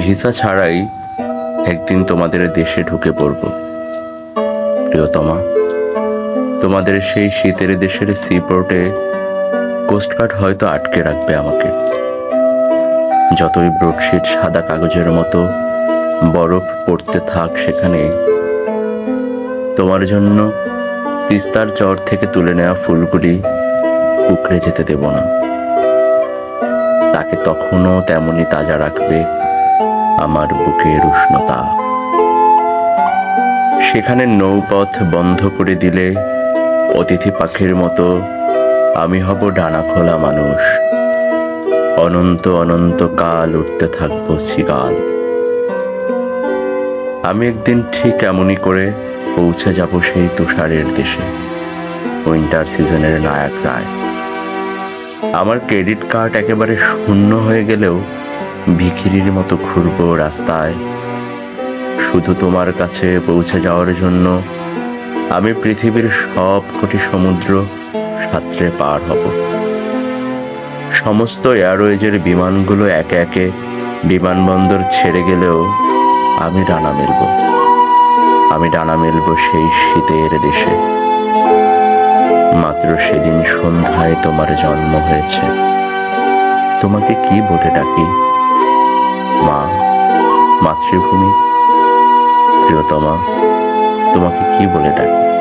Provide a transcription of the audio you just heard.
Visa ছাড়াই একদিন তোমাদের দেশে ঢুকে পড়ব। প্রিয়তমা, তোমাদের সেই শীতের দেশের সিপোর্টে কোস্টগার্ড হয়তো আটকে রাখবে আমাকে। যতই ব্রোডশিট সাদা কাগজের মতো বরফ পড়তে থাক সেখানে, তোমার জন্য তিস্তার চর থেকে তুলে নেওয়া ফুলগুলি উকড়ে যেতে দেব না। তাকে তখনও তেমনি তাজা রাখবে আমার বুকের উষ্ণতা। সেখানে নৌপথ বন্ধ করে দিলে অতিথি পাখির মতো আমি হব ডানা খোলা মানুষ। অনন্ত অনন্ত কাল উঠতে থাকব সিগাল আমি একদিন ঠিক এমনই করে পৌঁছে যাব সেই তুষারের দেশে উইন্টার সিজনের নায়ক রায়। আমার ক্রেডিট কার্ড একেবারে শূন্য হয়ে গেলেও ভিখিরির মতো ঘুরবো রাস্তায়। শুধু তোমার কাছে পৌঁছে যাওয়ার জন্য আমি পৃথিবীর সব কোটি সমুদ্র সাঁতরে পার হব। সমস্ত এয়ারওয়েজের বিমানগুলো একে একে বিমানবন্দর ছেড়ে গেলেও আমি ডানা মেলব। আমি ডানা মেলব সেই শীতের দেশে। মাত্র সেদিন সন্ধ্যায় তোমার জন্ম হয়েছে। তোমাকে কি বলে ডাকি? মা, মাতৃভূমি, প্রিয়তমা, তোমাকে কি বলে ডাকি?